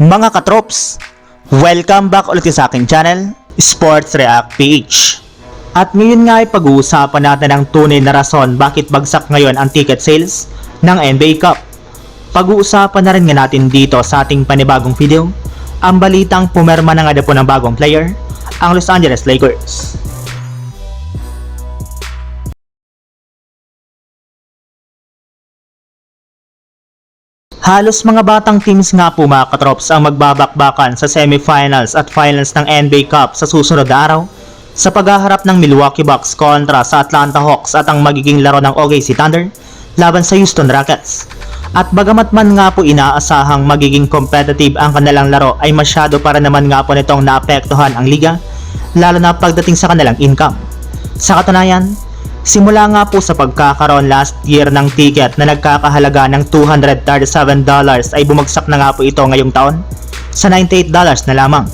Mga katrops, welcome back ulit sa aking channel, Sports React PH. At ngayon nga ay pag-uusapan natin ang tunay na rason bakit bagsak ngayon ang ticket sales ng NBA Cup. Pag-uusapan na rin nga natin dito sa ating panibagong video, ang balitang pumerma na nga na po ng bagong player, ang Los Angeles Lakers. Halos mga batang teams nga po mga katrops ang magbabakbakan sa semifinals at finals ng NBA Cup sa susunod na araw sa paghaharap ng Milwaukee Bucks kontra sa Atlanta Hawks at ang magiging laro ng OKC Thunder laban sa Houston Rockets. At bagamat man nga po inaasahang magiging competitive ang kanilang laro ay masyado para naman nga po nitong naapektuhan ang liga lalo na pagdating sa kanilang income. Sa katunayan, Simula nga po sa pagkakaroon last year ng ticket na nagkakahalaga ng $237 ay bumagsak na nga po ito ngayong taon sa $98 na lamang.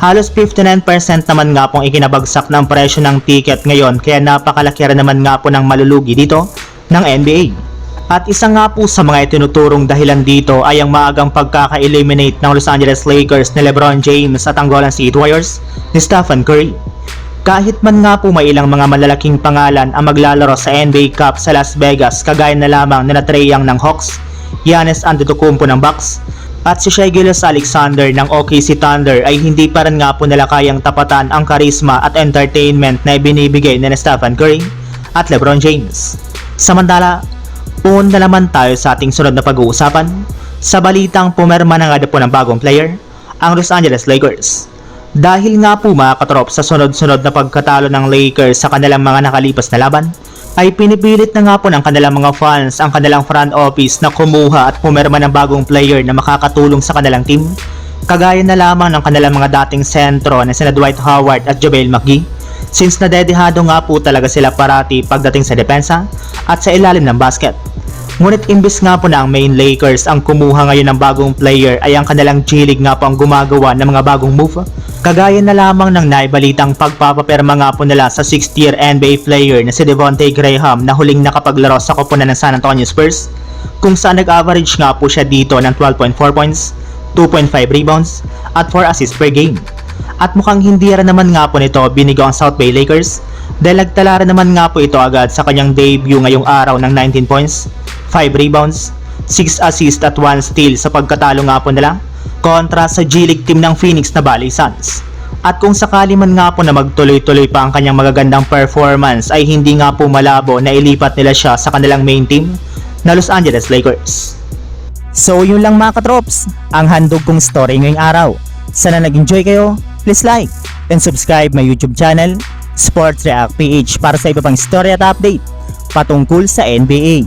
Halos 59% naman nga pong ikinabagsak ng presyo ng ticket ngayon kaya napakalaki rin naman nga po ng malulugi dito ng NBA. At isa nga po sa mga itinuturong dahilan dito ay ang maagang pagkaka-eliminate ng Los Angeles Lakers ni LeBron James at ang Golden State Warriors ni Stephen Curry. Kahit man nga po may ilang mga malalaking pangalan ang maglalaro sa NBA Cup sa Las Vegas kagaya na lamang na Trae Young ng Hawks, Giannis Antetokounmpo ng Bucks, at si Shai Alexander ng OKC Thunder ay hindi pa rin nga po nila kayang tapatan ang karisma at entertainment na ibinibigay ni Stephen Curry at LeBron James. Samantala, pumunta naman tayo sa ating sunod na pag-uusapan sa balitang pumerma na nga po ng bagong player, ang Los Angeles Lakers. Dahil nga po mga katrop sa sunod-sunod na pagkatalo ng Lakers sa kanilang mga nakalipas na laban, ay pinipilit na nga po ng kanilang mga fans ang kanilang front office na kumuha at pumerma ng bagong player na makakatulong sa kanilang team. Kagaya na lamang ng kanilang mga dating sentro na sina Dwight Howard at JaVale McGee since nadedihado nga po talaga sila parati pagdating sa depensa at sa ilalim ng basket. Ngunit imbis nga po na ang main Lakers ang kumuha ngayon ng bagong player ay ang kanilang G-League nga po ang gumagawa ng mga bagong move. Kagaya na lamang ng naibalitang pagpapaperma nga po nila sa 6th year NBA player na si Devontae Graham na huling nakapaglaro sa koponan ng San Antonio Spurs kung saan nag-average nga po siya dito ng 12.4 points, 2.5 rebounds at 4 assists per game. At mukhang hindi rin naman nga po nito binigo ang South Bay Lakers dahil nagtala naman nga po ito agad sa kanyang debut ngayong araw ng 19 points, 5 rebounds, 6 assists at 1 steal sa pagkatalo nga po nila kontra sa G-League team ng Phoenix na Valley Suns. At kung sakali man nga po na magtuloy-tuloy pa ang kanyang magagandang performance ay hindi nga po malabo na ilipat nila siya sa kanilang main team na Los Angeles Lakers. So yun lang mga katrops, ang handog kong story ngayong araw. Sana nag-enjoy kayo, please like and subscribe my YouTube channel, Sports React PH para sa iba pang story at update patungkol sa NBA.